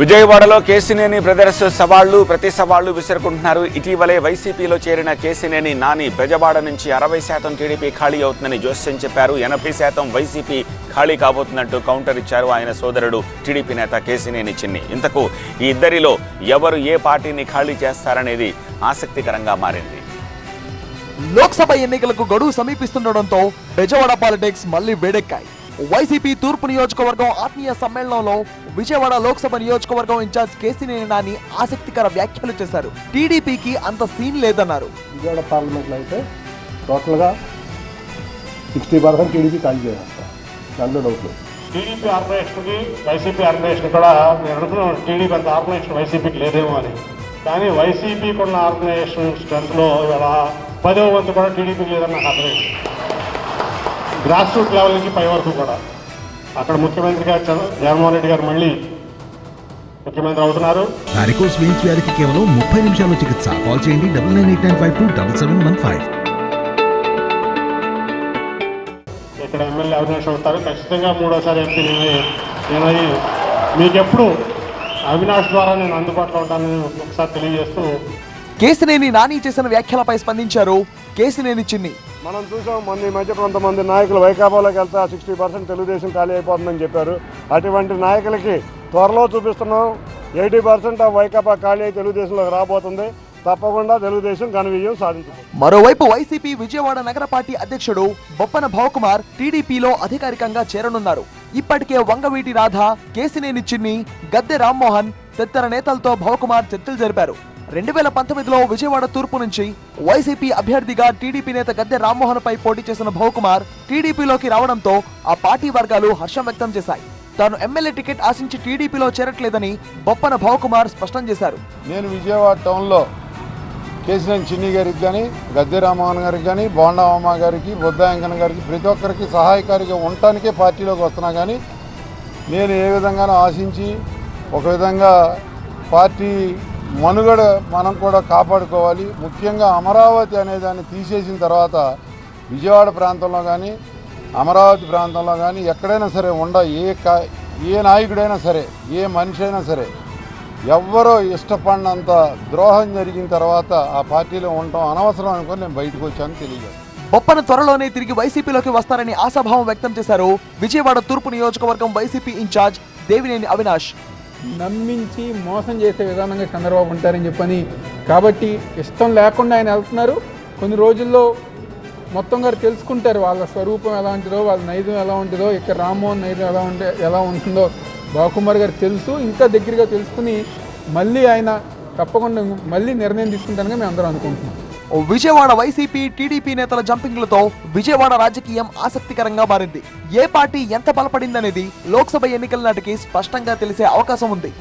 విజయవాడలో కేసినేని బ్రదర్స్ సవాళ్ళు ప్రతి సవాళ్ళు విసురుకుంటున్నారు. ఇటీవలే వైసీపీలో చేరిన కేసినేని నాని బెజవాడ నుంచి అరవై శాతం టీడీపీ ఖాళీ అవుతుందని జోస్యం చెప్పారు. ఎనభై శాతం వైసీపీ ఖాళీ కాబోతున్నట్టు కౌంటర్ ఇచ్చారు ఆయన సోదరుడు టీడీపీ నేత కేసినేని చిన్ని. ఇంతకు ఈ ఇద్దరిలో ఎవరు ఏ పార్టీని ఖాళీ చేస్తారనేది ఆసక్తికరంగా మారింది. లోక్సభ ఎన్నికలకు గడువు సమీపిస్తుండటంతో బెజవాడ పాలిటిక్స్ మళ్ళీ వేడెక్కాయి. వైసీపీ తూర్పు నియోజకవర్గం ఆత్మీయ సమ్మేళనంలో విజయవాడ లోక్సభ నియోజకవర్గం ఇన్ఛార్జ్ కేసీనేని నాని ఆసక్తికర వ్యాఖ్యలు చేశారు. టీడీపీకి అంత సీన్ లేదన్నారు. విజయవాడ పార్లమెంట్లో అయితే టోటల్గా సిక్స్టీ పర్సెంట్ టీడీపీ ఖాళీ చేసేస్తాం దాంట్లో డౌట్ లేదు. టీడీపీ ఆర్గనైజేషన్కి వైసీపీ ఆర్గనైజేషన్ కూడా నేను అనుకున్నాను టీడీపీ అంత ఆర్గనైజేషన్ వైసీపీకి లేదేమో అని. కానీ వైసీపీకి ఉన్న ఆర్గనైజేషన్ స్ట్రెంత్లో ఇలా పదవ వంతు కూడా టీడీపీకి లేదని నాకు అర్థమైంది గ్రాస్ రూట్ లెవెల్ నుంచి పై వరకు కూడా. అక్కడ ముఖ్యమంత్రిగా చంద్ర- జగన్మోహన్ రెడ్డి గారు మళ్ళీ ముఖ్యమంత్రి అవుతున్నారు. వారికోస్ వెయిన్స్ వ్యాధికి కేవలం ముప్పై నిమిషాల్లో చికిత్స. కాల్ చేయండి double nine eight nine five two double seven one five. ఇక్కడ ఎమ్మెల్యే అవినాష్ అవుతారు. ఖచ్చితంగా మూడోసారి ఎంపీ నేను. మీకెప్పుడు అవినాష్ ద్వారా నేను అందుబాటులో ఉంటానని ఒకసారి తెలియజేస్తూ కేసినేని నాని చేసిన వ్యాఖ్యలపై స్పందించారు. కేసినేని చిన్ని. మనం చూసాం మొన్న ఈ మధ్య కొంతమంది నాయకులు వైకాపాలోకి వెళ్తే సిక్స్టీ పర్సెంట్ తెలుగుదేశం ఖాళీ అయిపోతుందని చెప్పారు. అటువంటి నాయకులకి త్వరలో చూపిస్తున్నాం ఎయిటీ పర్సెంట్ ఆఫ్ వైకాపా ఖాళీ అయి తెలుగుదేశంలోకి రాబోతుంది. తప్పకుండా తెలుగుదేశం ఘన విజయం సాధించుతుంది మరోవైపు వైసీపీ విజయవాడ నగర పార్టీ అధ్యక్షుడు బొప్పన భావకుమార్ టీడీపీలో అధికారికంగా చేరనున్నారు. ఇప్పటికే వంగవీటి రాధ కేసినేని చిన్ని గద్దె రామ్మోహన్ తదితర నేతలతో భవకుమార్ చర్చలు జరిపారు. రెండు వేల పంతొమ్మిదిలో విజయవాడ తూర్పు నుంచి వైసీపీ అభ్యర్థిగా టీడీపీ నేత గద్దె రామ్మోహన్ పై పోటీ చేసిన భవకుమార్ టీడీపీలోకి రావడంతో ఆ పార్టీ వర్గాలు హర్షం వ్యక్తం చేశాయి. తాను ఎమ్మెల్యే టికెట్ ఆశించి టీడీపీలో చేరట్లేదని బొప్పన భవకుమార్ స్పష్టం చేశారు. నేను విజయవాడ టౌన్లో కేసీఎన్ చిన్ని గారికి కానీ గద్దె రామ్మోహన్ గారికి కానీ బోండామమ్మ గారికి బుద్ధాయంకన్ గారికి ప్రతి ఒక్కరికి సహాయకారిగా ఉండటానికే పార్టీలోకి వస్తున్నా కానీ నేను ఏ విధంగానూ ఆశించి ఒక విధంగా పార్టీ మనుగడ మనం కూడా కాపాడుకోవాలి. ముఖ్యంగా అమరావతి అనే దాన్ని తీసేసిన తర్వాత విజయవాడ ప్రాంతంలో కానీ అమరావతి ప్రాంతంలో కానీ ఎక్కడైనా సరే ఉండ ఏ ఏ నాయకుడైనా సరే ఏ మనిషి అయినా సరే ఎవ్వరో ఇష్టపడినంత ద్రోహం జరిగిన తర్వాత ఆ పార్టీలో ఉండటం అనవసరం అనుకొని నేను బయటకు వచ్చాను తెలియజేస్తాను బొప్పన త్వరలోనే తిరిగి వైసీపీలోకి వస్తారని ఆశాభావం వ్యక్తం చేశారు విజయవాడ తూర్పు నియోజకవర్గం వైసీపీ ఇన్ఛార్జ్ దేవినేని అవినాష్. నమ్మించి మోసం చేసే విధానంగా చంద్రబాబు ఉంటారని చెప్పని. కాబట్టి ఇష్టం లేకుండా ఆయన వెళ్తున్నారు. కొన్ని రోజుల్లో మొత్తం గారు తెలుసుకుంటారు వాళ్ళ స్వరూపం ఎలా ఉంటుందో వాళ్ళ నైజం ఎలా ఉంటుందో ఇక్కడ రామ్మోహన్ నైజం ఎలా ఉంటే ఎలా ఉంటుందో బాబుకుమార్ గారు తెలుసు. ఇంకా దగ్గరగా తెలుసుకుని మళ్ళీ ఆయన తప్పకుండా మళ్ళీ నిర్ణయం తీసుకుంటానని మేము అందరం అనుకుంటున్నాం. విజయవాడ వైసీపీ టీడీపీ నేతల జంపింగ్లతో విజయవాడ రాజకీయం ఆసక్తికరంగా మారింది. ఏ పార్టీ ఎంత బలపడిందనేది లోక్సభ ఎన్నికల నాటికి స్పష్టంగా తెలిసే అవకాశం ఉంది.